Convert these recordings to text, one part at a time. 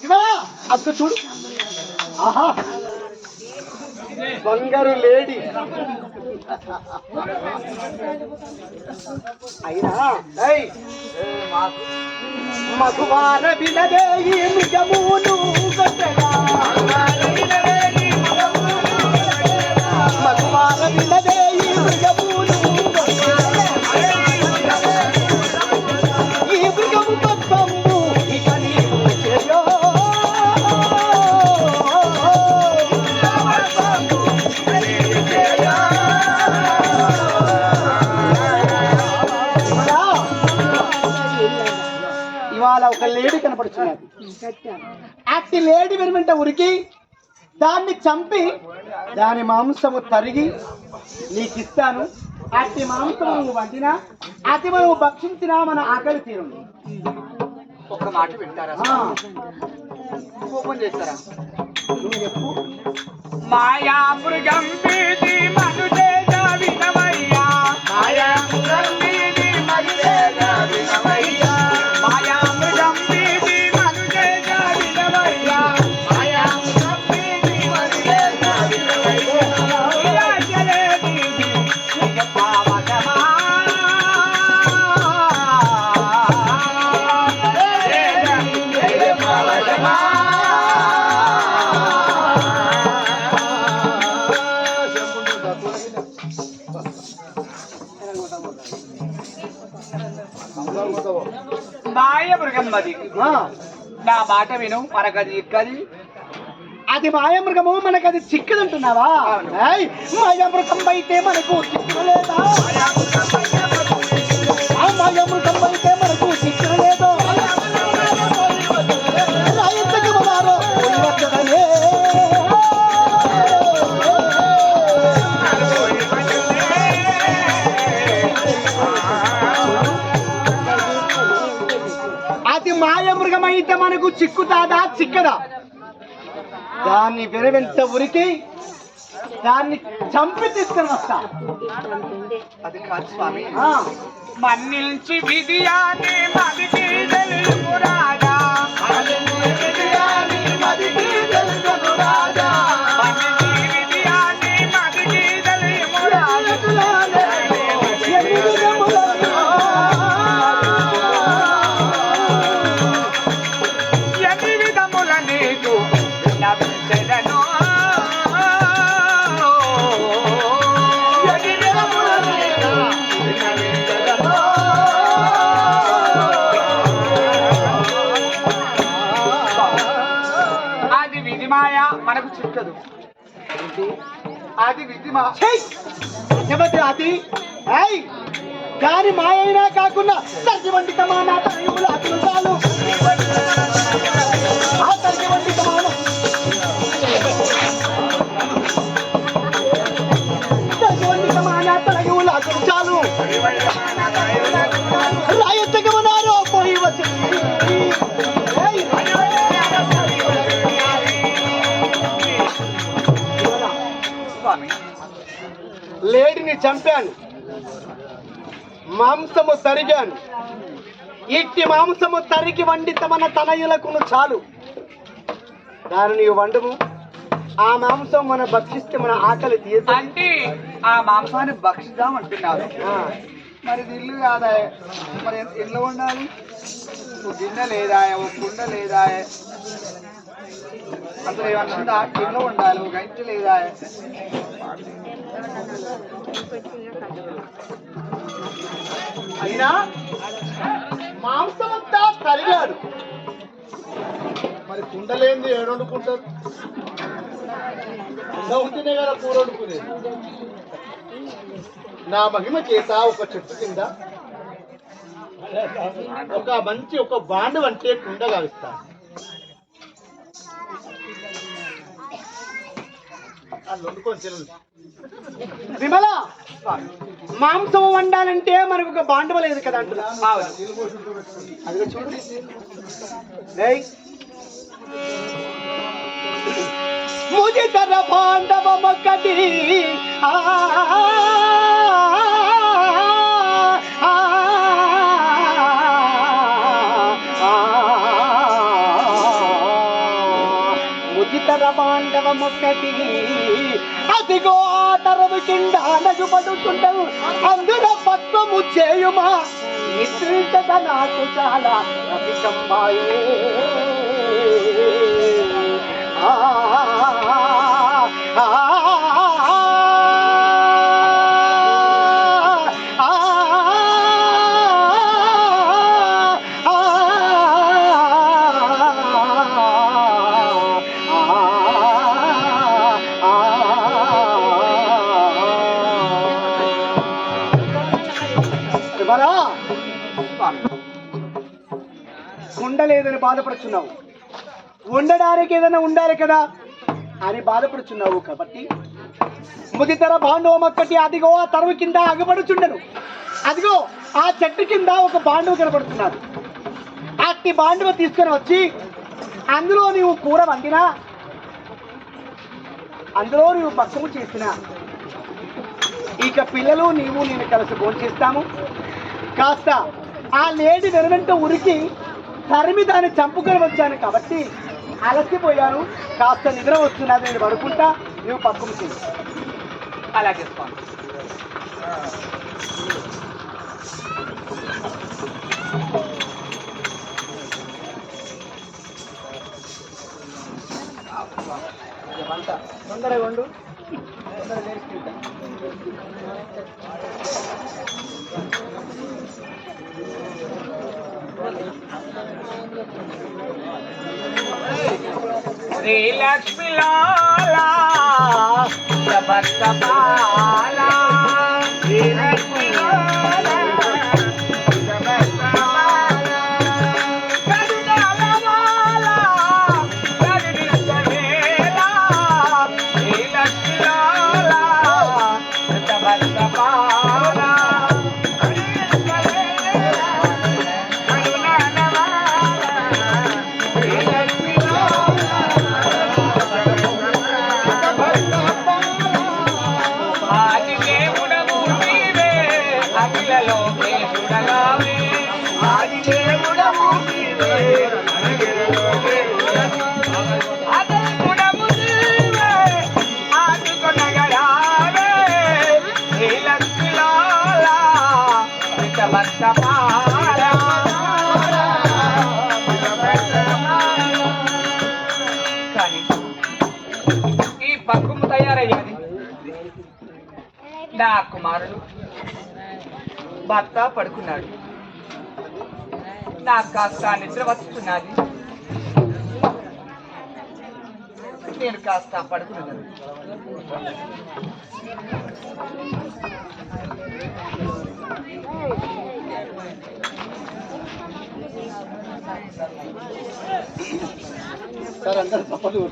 విమలా అక్క చూడు. ఆహా. బంగారు లేడీ. అయినా ఏయ్, మధువార వినదే ఈ మృగమును గొట్టెగా. మధువార వినదే ఉరికి దాన్ని చంపి దాని మాంసము తరిగి నీకు ఇస్తాను అట్టి మాంసము నువ్వు వండినా అతి మనము భక్షించినా మన ఆకలి తీరుంది ఒక్క మాట వింటారా? ఆ, కోపం చేస్తారా? నువ్వు చెప్పు. మాయా మృగం మాయా మృగం ఆ, నా మాట విను మనకది ఎక్కది అది మాయమృగము మనకు అది చిక్కదంటున్నావా ఏయ్, మాయమృగం అయితే మనకు చిక్కుడు లేదా ఆ మాయమృగం అయితే మనకు చిక్కుతాదా చిక్కదా? దాన్ని వెనువెంట ఉరికి దాన్ని చంపి తీసుకొని వస్తా. అది కాదు స్వామి. ఆ, మన్నిల్చి విధియాని మదికి తెలుగు రాజా మన్నిల్చి విధియాని మదికి తెలుగు అది దాని మాయైనా కాకుండా తరిగి వంటి నా తరయుములు అతను చాలు. చంపాను. మాంసము తరిగాను. ఇట్టి మాంసము తరిగి వండిత మన తనయులకును చాలు. దాని నీవు వండుము. ఆ మాంసం మన భక్షిస్తే మన ఆకలి తీయదు అంటే ఆ మాంసాన్ని భక్షిద్దాం అంటున్నారు. మరి ఇల్లు కాదా? మరి ఎట్లా ఉండాలి ఒక గిన్నె లేదా? ఒక కుండ లేదా? అసలు ఉందా గిన్నె ఉండాలి ఒక గంట లేదా? అయినా మాంసం అంతా తరిగాడు మరి కుండలేంది ఏడు వండుకుంటారు కుండ ఉంటేనే కదా కూర వండుకునేది నా మహిమ చేత ఒక చెట్టు కింద ఒక మంచి ఒక బాండు అంటే కుండ కావిస్తాను విమల మాంసం వండాలంటే మనకు ఒక బాండవ లేదు కదా అంటున్నా. అదిగో చూడు. బాండవ ముదితర ఆ, అదిగో ఆ తరము కింద నగుపడుతుండవు అందులో పద్మము చేయుమా? నిద్రించద నాకు చాలా అధికమ్మాయే. ఆ, ఆ, ఉండలేదని బాధపడుచున్నావు. ఉండడానికి ఏదైనా ఉండాలి కదా అని బాధపడుచున్నావు కాబట్టి ముదితర బాండవమక్కటి అదిగో ఆ తరువు కింద అగబడుచుండను అదిగో ఆ చెట్టు కింద ఒక బాండవ కనబడుతున్నాడు అట్టి బాండవ తీసుకొని వచ్చి అందులో నీవు కూర వండినా అందులో నీవు పక్కము చేసినా ఇక పిల్లలు నీవు నేను కలిసి భోంచేస్తాము. కాస్త ఆ లేడీ వెనువెంట ఉరికి తరిమి దాన్ని చంపుకొని వచ్చాను కాబట్టి అలసిపోయాను. కాస్త నిద్ర వస్తున్నది నేను పడుకుంటా నువ్వు పక్కకు చేయి అలాగే స్వామి. తొందరగా ఉండు. తొందరగా శ్రీ లక్ష్మి లాలా ఆదుకొనగరావే. శ్రీ లక్ష్మిలాలా విషభక్తపాలా కానీ ఈ పక్కుము తయారయ్యాది నా కుమారుడు. భర్త పడుకున్నాడు. నాకు కాస్త నిద్ర వస్తున్నది. నేను కాస్త పడుకున్నాను. సార్ అందరూ తప్పదు.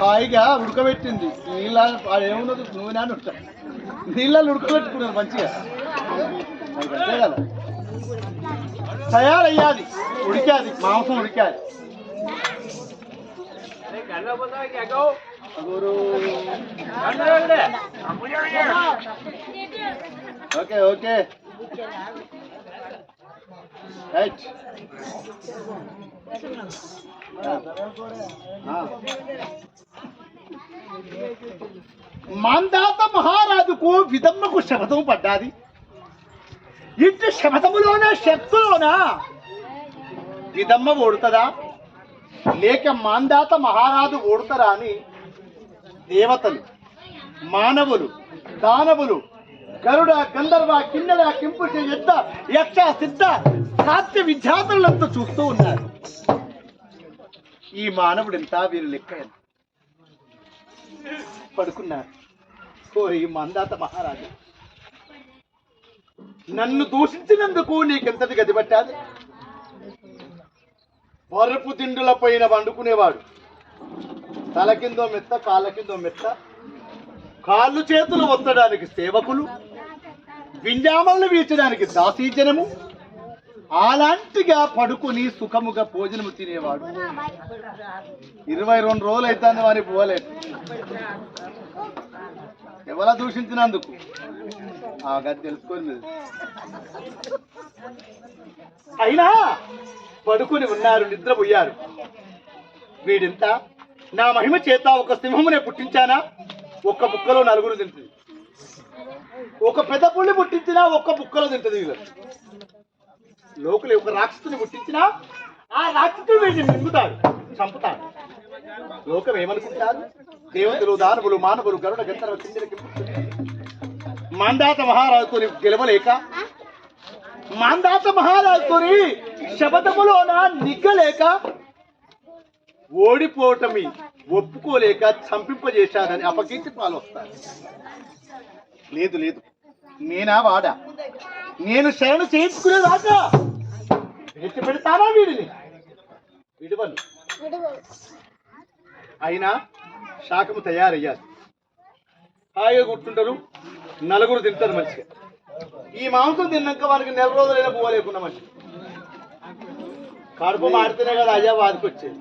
హాయిగా ఉడకబెట్టింది. నీళ్ళ ఏమున్నది? నువ్వు నాన్న ఉడక. నీళ్ళలో ఉడకబెట్టుకున్నాను మంచిగా. అంతే కదా తయారయ్యాది ఉడికాది మాంసం ఉడికాది ఓకే ఓకే. రైట్ మాందాత మహారాజుకు విదమ్మకు శపథం పడ్డాది. ఇంటి శపథములోన శక్తులోన? విదమ్మ ఓడుతుందా? లేక మాందాత మహారాజు ఓడుతారా అని దేవతలు మానవులు దానవులు గరుడ గంధర్వ కిన్నెర కింపుష యుద్ధ యక్ష సిద్ధ సాత్య విద్యార్థులంతా చూస్తూ ఉన్నారు. ఈ మానవుడు ఎంత వీరు లెక్క పడుకున్నారు. కోరి మందాత మహారాజు నన్ను దూషించినందుకు నీకెంతటి గది పట్టాది పరుపు దిండుల పైన వండుకునేవాడు. తల కిందో మెత్త కాళ్ళ కిందో మెత్త కాళ్ళు చేతులు ఒత్తడానికి సేవకులు వింజామలను వీర్చడానికి దాసీజనము అలాంటిగా పడుకుని సుఖముగా భోజనము తినేవాడు. ఇరవై రెండు రోజులు అవుతుంది వారి పోలేదు ఎవరా దూషించినందుకు? ఆ గది తెలుసుకోండి అయినా పడుకుని ఉన్నారు నిద్రపోయారు వీడింత నా మహిమ చేత ఒక సింహమునే పుట్టించానా? ఒక్క బుక్కలో నలుగురు తింటుంది. ఒక పెద్ద పుల్లి పుట్టించినా ఒక్క బుక్కలో తింటది లోకలి ఒక రాక్షసుని పుట్టించినా ఆ రాక్షసుడు వీడిని నింపుతాడు చంపుతాడు. లోకం ఏమనుకుంటారు? దేవతలు దానవులు మానవులు గరుడ గంధర్వ కిందలకి మాందాత మహారాజుతో గెలవలేక మాందాత మహారాజుతోని శబదములోన నిగ్గలేక ఓడిపోవటమి ఒప్పుకోలేక చంపింపజేశారని అపకీర్తి పాలొస్తారు. లేదు లేదు. నేనా వాడా? నేను శరణు చేయించుకునేదాకా ఎత్తి పెడతానా వీడిని? విడువను. అయినా శాఖము తయారయ్యారు హాయిగా కూర్చుంటారు. నలుగురు తింటారు మంచిగా. ఈ మాంసం తిన్నాక వారికి నెల రోజులైనా పువ్వు లేకుండా మంచి కడుపు మాడితేనే కదా అయ్యా వాదికొచ్చేది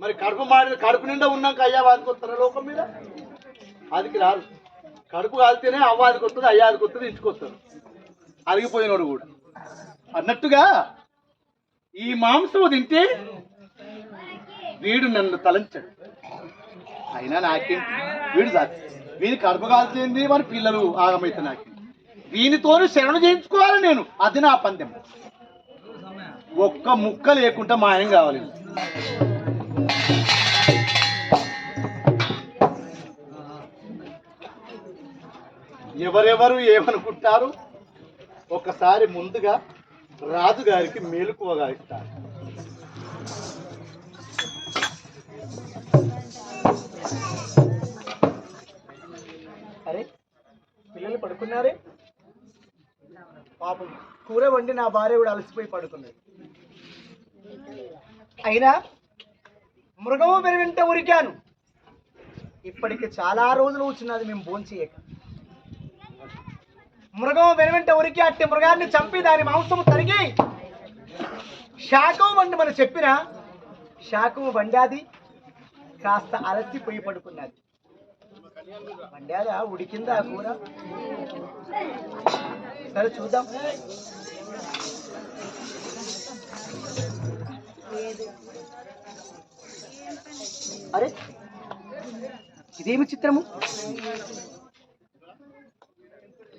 మరి కడుపు మాడి కడుపు నిండా ఉన్నాక అయ్యా వాదికి లోకం మీద? అదికి రారు. కడుపు కాలితేనే అవ్వాదికి వస్తుంది అయ్యాదికి వస్తుంది ఇంటికొస్తారు అరిగిపోయినోడు కూడా. అన్నట్టుగా ఈ మాంసం తింటే వీడు నన్ను తలంచాడు. అయినా నాకేం వీడు సార్ వీని కడుపు కాల్చింది మన పిల్లలు ఆగమైతే నాకు? వీనితోని శరణు చేయించుకోవాలి నేను. అది నా పందెం. ఒక్క ముక్క లేకుండా మాయం కావాలి. ఎవరెవరు ఏమనుకుంటారు? ఒకసారి ముందుగా రాజుగారికి మేలుకోగా ఇస్తారు. అరే పిల్లలు పడుకున్నారే? పాపం కూర వండి నా భార్య కూడా అలసిపోయి పడుకున్నది అయినా మృగము వెనువెంట ఉరికాను. ఇప్పటికి చాలా రోజులు వచ్చినది మేము భోంచేయక. మృగం వెనువెంట ఉరికి అట్టి మృగాన్ని చంపి దాని మాంసము తరిగి శాఖం వండి మనం చెప్పిన శాఖము వండాది కాస్త అలసిపోయి పడుకున్నది. వండాదా ఉడికిందా కూర? సరే చూద్దాం. అరే ఇదేమి చిత్రము?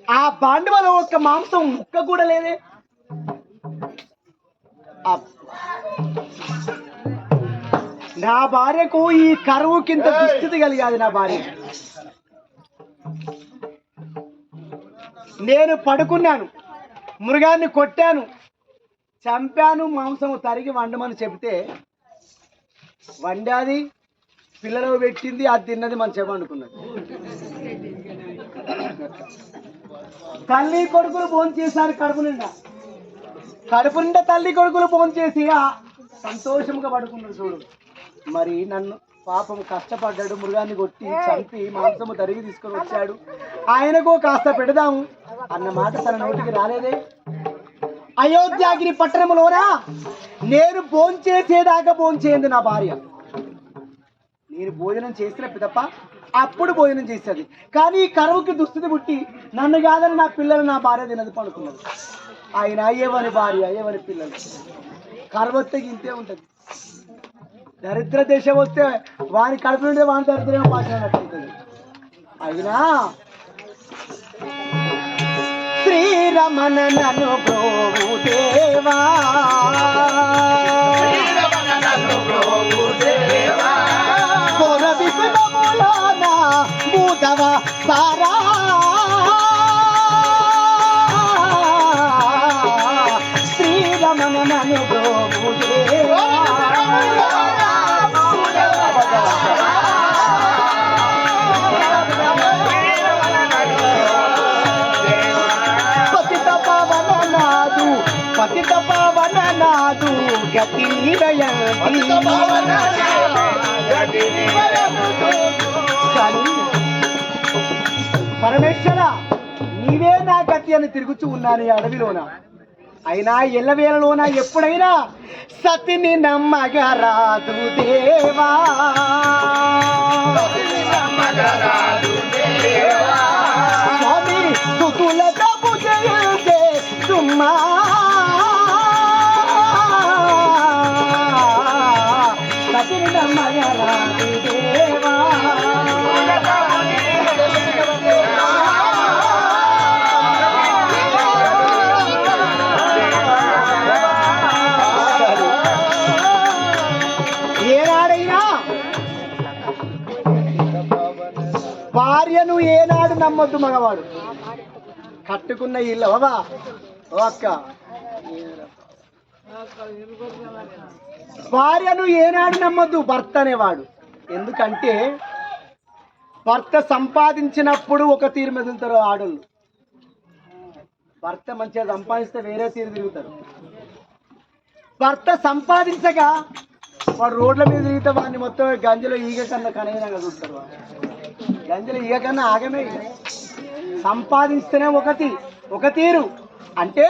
ఆ బాండవలో ఒక మాంసం ముక్క కూడా లేదే. నా భార్యకు ఈ కరువు కింద దుస్థితి కలిగాది నా భార్య. నేను పడుకున్నాను మృగాన్ని కొట్టాను చంపాను మాంసము తరిగి వండమని చెబితే వండాది పిల్లలు పెట్టింది అది తిన్నది మనం చెప్పనుకున్నది తల్లి కొడుకులు భోజనం చేశారు కడుపు నిండా. కడుపు నిండా తల్లి కొడుకులు భోజనం చేసి సంతోషంగా పడుకున్నాడు చూడు. మరి నన్ను పాపం కష్టపడ్డాడు మృగాన్ని కొట్టి చంపి మాంసము తరిగి తీసుకొని వచ్చాడు. ఆయనకు కాస్త పెడదాము అన్న మాట తన నోటికి రాలేదే. అయోధ్యాగిరి పట్టణంలోనా నేను భోంచేసేదాకా భోంచేయంది నా భార్య. నేను భోజనం చేసిన పిదప్ప అప్పుడు భోజనం చేసేది. కానీ ఈ కరువుకి దుస్థితి పుట్టి నన్ను కాదని నా పిల్లలు నా భార్య తినదు పడుకున్నది. ఆయన అయ్యేవని భార్య అయ్యేవని పిల్లలు? కరువు ఇంతే ఉంటుంది. దరిద్ర దేశం వస్తే వాని కడుపు నుండి వాని దరిద్రం పాటినట్టు అయినా శ్రీరమణ నను దేవా. గతి పరమేశ్వర నీవే నా గతి అని తిరుగుతూ ఉన్నాను ఈ అడవిలోన. అయినా ఎల్లవేళలోన ఎప్పుడైనా సతిని నమ్మగరాదు దేవా. స్వామి ఏనాడు మగవాడు. కట్టుకున్న ఇల్లు. బాబా ఓ అక్క. భార్యను ఏనాడు నమ్మద్దు భర్త అనేవాడు. ఎందుకంటే భర్త సంపాదించినప్పుడు ఒక తీరు మెదులుతారు ఆడోళ్ళు. భర్త మంచిగా సంపాదిస్తే వేరే తీరు తిరుగుతారు. భర్త సంపాదించగా వాడు రోడ్ల మీద తిరిగితే వాడిని మొత్తం గంజలో ఈగ కన్నా కనైనా చూస్తారు వాడు. గంజలు ఈగ ఆగమే. సంపాదిస్తేనే ఒకటి ఒక తీరు. అంటే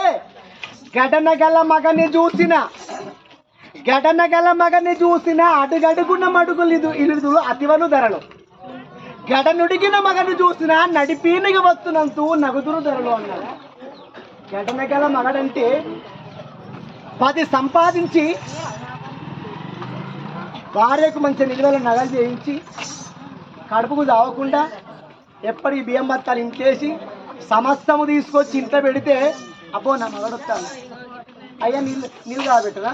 ఘటన గల మగని చూసిన ఘటన గల మగని చూసిన అడుగడుగున్న మడుగులు ఇది ఇలుదు అతివను ధరలు. ఘటనుడిగిన మగని చూసిన నడిపీనిగా వస్తున్నంతు నగుదురు ధరలు అన్నారు. ఘటన గల మగడంటే పది సంపాదించి భార్యకు మంచి నిలువల నగలు చేయించి కడుపుకు తాగకుండా ఎప్పటికి బియ్యం బత్తాలు ఇంకేసి సమస్తము తీసుకొచ్చి ఇంట్లో పెడితే అబ్బో నా మగడొస్తాను అయ్యా నీళ్ళు నీళ్ళు కాబెట్టరా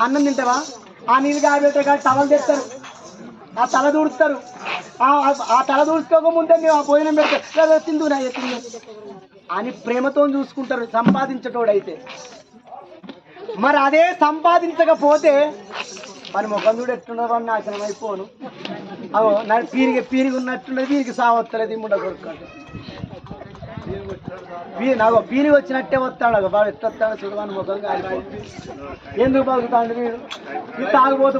అన్నం తింటావా? ఆ నీళ్ళు కాబెట్టే కాదు టవల్ తెస్తారు. ఆ తల దూడుస్తారు. ఆ- తల దూడుకోకముందే మేము ఆ భోజనం పెడతారు తిందు నా తిందు అని ప్రేమతో చూసుకుంటారు సంపాదించటోడైతే. మరి అదే సంపాదించకపోతే మరి ముఖం చూడు ఎట్టుండదు అని నాశనం అయిపోను. అవో నా పీరికి పీరికి ఉన్నట్టుండదు వీరికి సావత్తలేదు ఇమ్ముండ కొడుకుంటే నాకు పీరికి వచ్చినట్టే వస్తాడు ఒక బాగా ఎట్టొస్తాడు చూడమని ముఖం ఎందుకు బాగుతాడు వీడు? ఈ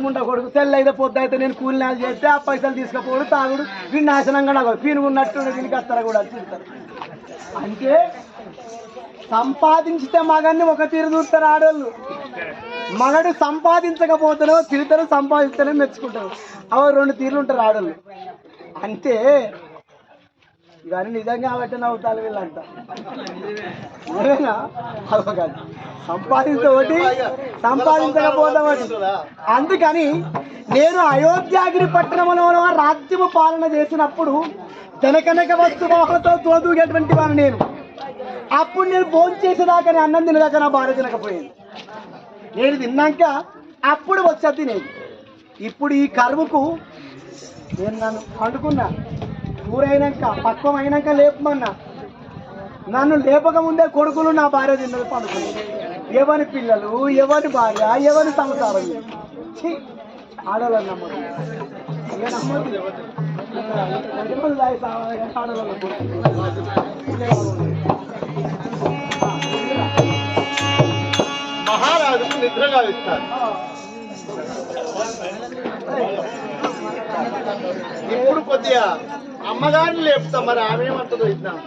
ఉండ కొడుకు తెల్ల అయితే పొద్దు అయితే నేను కూలి నాలు చేస్తే ఆ పైసలు తీసుకుపోడు తాగుడు వీడు నాశనంగా నాకు పీనుగు దీనికి వస్తారా కూడా చూస్తారు అంటే సంపాదించితే మగాన్ని ఒక తీరు చూస్తారు ఆడవాళ్ళు మగడు సంపాదించకపోతారో తిడతారు సంపాదిస్తేనే మెచ్చుకుంటారు. అవ రెండు తీర్లు ఉంటారు ఆడోళ్ళు. అంటే ఇవన్నీ నిజంగా కాబట్టి నవ్వుతారు వీళ్ళంతా. నిజమేనా? అదో కాదు. సంపాదించే ఒకటి సంపాదించకపోతే ఒకటి. అందుకని నేను అయోధ్యాగిరి పట్టణంలో రాజ్యము పాలన చేసినప్పుడు జనకనక వస్తువులతో తోదూగేటువంటి వాడు నేను. అప్పుడు నేను ఫోన్ చేసేదాకా నేను అన్నం తినేదాకా నా భార్య తినకపోయింది నేను తిన్నాక అప్పుడు వచ్చేది నేను ఇప్పుడు ఈ కరువుకు నేను నన్ను పండుకున్నా ఊరైనాక పక్వం అయినాక లేపమన్నా నన్ను లేపక ముందే కొడుకులు నా భార్య తిన్నది పండుకున్నాను ఎవరి పిల్లలు ఎవరి భార్య ఎవరి సంసారం ఇది? ఛీ! నమ్మదు నమ్మదు నిద్ర గావిస్తారు ఇప్పుడు కొద్దిగా అమ్మగారిని లేపుతాం మరి ఆమె ఏమంటుందో ఇద్దాం